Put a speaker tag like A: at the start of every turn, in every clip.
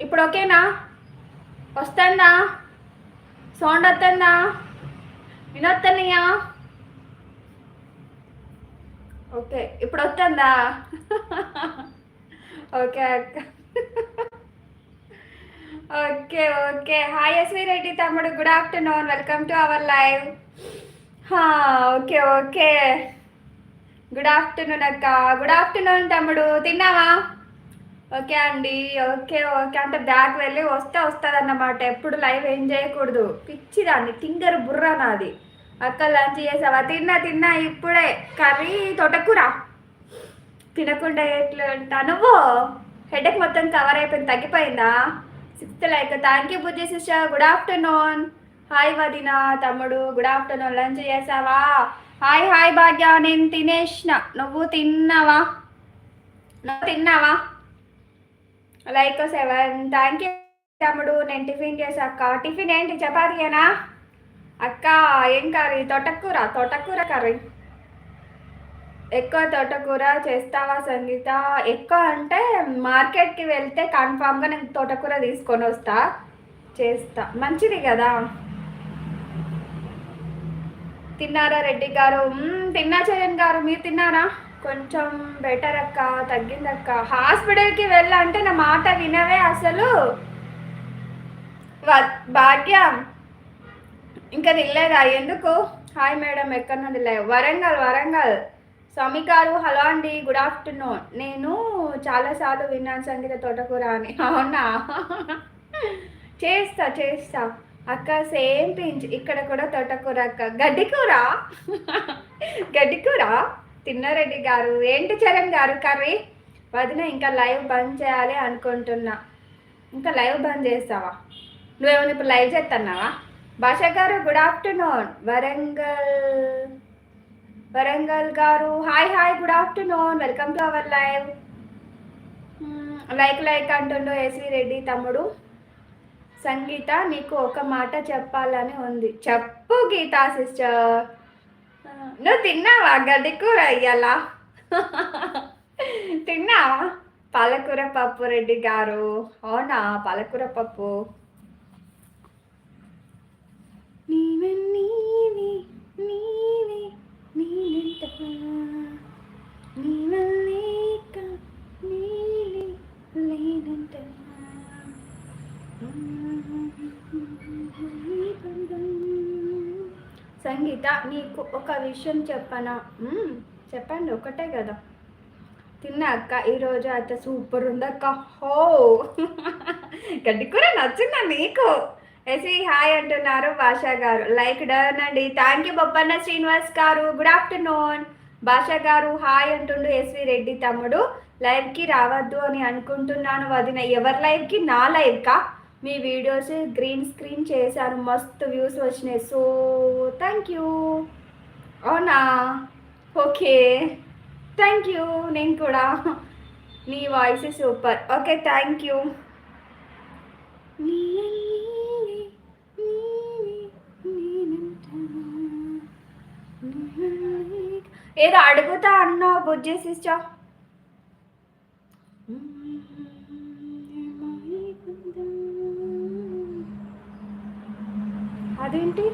A: ఇప్పుడు ఓకేనా? వస్తుందా? సౌండ్ వస్తుందా? వినొస్తున్నాయా ఓకే ఇప్పుడు వస్తుందా? ఓకే అక్క. Okay okay. Hi S V Reddy తమ్ముడు good afternoon. Welcome to our live. Okay okay. Good afternoon అక్క. గుడ్ ఆఫ్టర్నూన్ తమ్ముడు తిన్నావా? ఓకే అండి ఓకే ఓకే. అంటే బ్యాగ్ వెళ్ళి వస్తే వస్తుంది అన్నమాట ఎప్పుడు లైవ్ ఏం చేయకూడదు. పిచ్చిదాన్ని తింగరు బుర్ర నాది. అక్క లంచ్ చేసావా? తిన్నా తిన్నా ఇప్పుడే. కర్రీ తోటకూర. తినకుండా ఎట్లా ఉంటా? నువ్వు? హెడేక్ మొత్తం కవర్ అయిపోయింది తగ్గిపోయిందా? Sixth like. థ్యాంక్ యూ బుజ్జి సిస్టర్ గుడ్ ఆఫ్టర్నూన్. హాయ్ వదిన తమ్ముడు. Good afternoon. లంచ్ చేసావా? Hi hi Bhagya. నేను తినేసిన నువ్వు తిన్నావా? నువ్వు తిన్నావా? Like seven. థ్యాంక్ యూ తమ్ముడు. నేను టిఫిన్ చేశాక. అక్క టిఫిన్ ఏంటి? చపాతీయేనా? అక్క ఏం కర్రీ? తోటకూర? తోటకూర కర్రీ. ఎక్కువ తోటకూర చేస్తావా సంగీత? ఎక్కువ అంటే మార్కెట్కి వెళ్తే కన్ఫామ్గా నేను తోటకూర తీసుకొని వస్తా. చేస్తా. మంచిది కదా. తిన్నారా రెడ్డి గారు? తిన్నా చరణ్ గారు. మీరు తిన్నారా? కొంచెం బెటర్ అక్క తగ్గిందక్క. హాస్పిటల్కి వెళ్ళాలంటే నా మాట వినవే అసలు. భాగ్యం. ఇంకా తినలేదా ఎందుకు? హాయ్ మేడం ఎక్కడి నుండి లేవు వరంగల్ వరంగల్. స్వామి గారు హలో అండి గుడ్ ఆఫ్టర్నూన్ నేను చాలాసార్లు విన్నాను సంగీత తోటకూర అని. అవునా? చేస్తా చేస్తా. అక్క సేమ్ పించ్. ఇక్కడ కూడా తోటకూర అక్క. గడ్డి కూర? గడ్డి కూర? తిన్నారెడ్డి గారు ఏంటి చరణ్ గారు కర్రీ? వదిన ఇంకా లైవ్ బంద్ చేయాలి అనుకుంటున్నా. ఇంకా లైవ్ బంద్ చేస్తావా? నువ్వేమైనా ఇప్పుడు లైవ్ చేస్తున్నావా భాష గారు గుడ్ ఆఫ్టర్నూన్ వరంగల్ వరంగల్ గారు hi hi good afternoon welcome to our live like like అంటుండు ఎస్వి రెడ్డి తమ్ముడు. సంగీత నీకు ఒక మాట చెప్పాలని ఉంది. చెప్పు గీతా సిస్టర్ నువ్వు తిన్నావా? గడ్డి కూర ఇయ్యాలా? తిన్నావా? పాలకూర పప్పు రెడ్డి గారు. అవునా? పాలకూర పప్పు. నీవే నీవే నీవే నీనంట సంగీత నీకు ఒక విషయం చెప్పనా? చెప్పండి ఒకటే కదా. తిన్నా అక్క ఈరోజు అయితే సూపర్ ఉందక్క హో! గడ్డి కూర నచ్చిందా మీకు? ఎసి హాయ్ అంటున్నారు భాషా గారు. లైక్ డన్ అండి. థ్యాంక్ యూ బొప్పన్న శ్రీనివాస్ గారు. Good afternoon. భాషా గారు హాయ్ అంటుండు ఎస్వి రెడ్డి తమ్ముడు. లైవ్కి రావద్దు అని అనుకుంటున్నాను వదిన. ఎవరి లైవ్కి? నా లైవ్కా? మీ వీడియోస్ గ్రీన్ స్క్రీన్ చేశాను మస్తు వ్యూస్ వచ్చినాయి. సో థ్యాంక్ యూ అవునా? ఓకే. థ్యాంక్ యూ నేను కూడా. నీ voice super okay thank you ఏదో అడుగుతా అన్నావు బుజ్జి అదేంటి?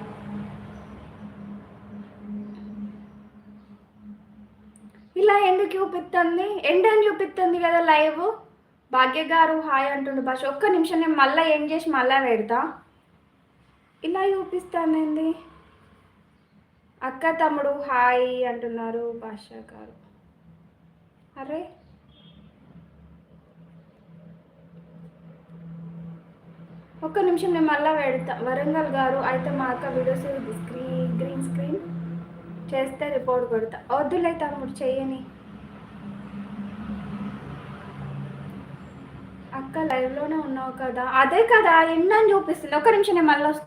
A: ఇలా ఎందుకు చూపిస్తుంది? ఎండని చూపిస్తుంది కదా లైవ్. భాగ్య గారు హాయ్ అంటుండు. భాష ఒక్క నిమిషం నేను మళ్ళీ ఏం చేసి మళ్ళీ పెడతా. ఇలా చూపిస్తానండి అక్క తమ్ముడు హాయ్ అంటున్నారు భాష గారు. అరే ఒక్క నిమిషం నేను మళ్ళీ పెడతా. వరంగల్ గారు అయితే మా అక్క వీడియోస్ స్క్రీన్ గ్రీన్ స్క్రీన్ చేస్తే రిపోర్ట్ కొడతా. వద్దులే తమ్ముడు చెయ్యని. అక్క లైవ్లోనే ఉన్నావు కదా. అదే కదా ఎన్నని చూపిస్తుంది? ఒక్క నిమిషం నేను మళ్ళీ వస్తా.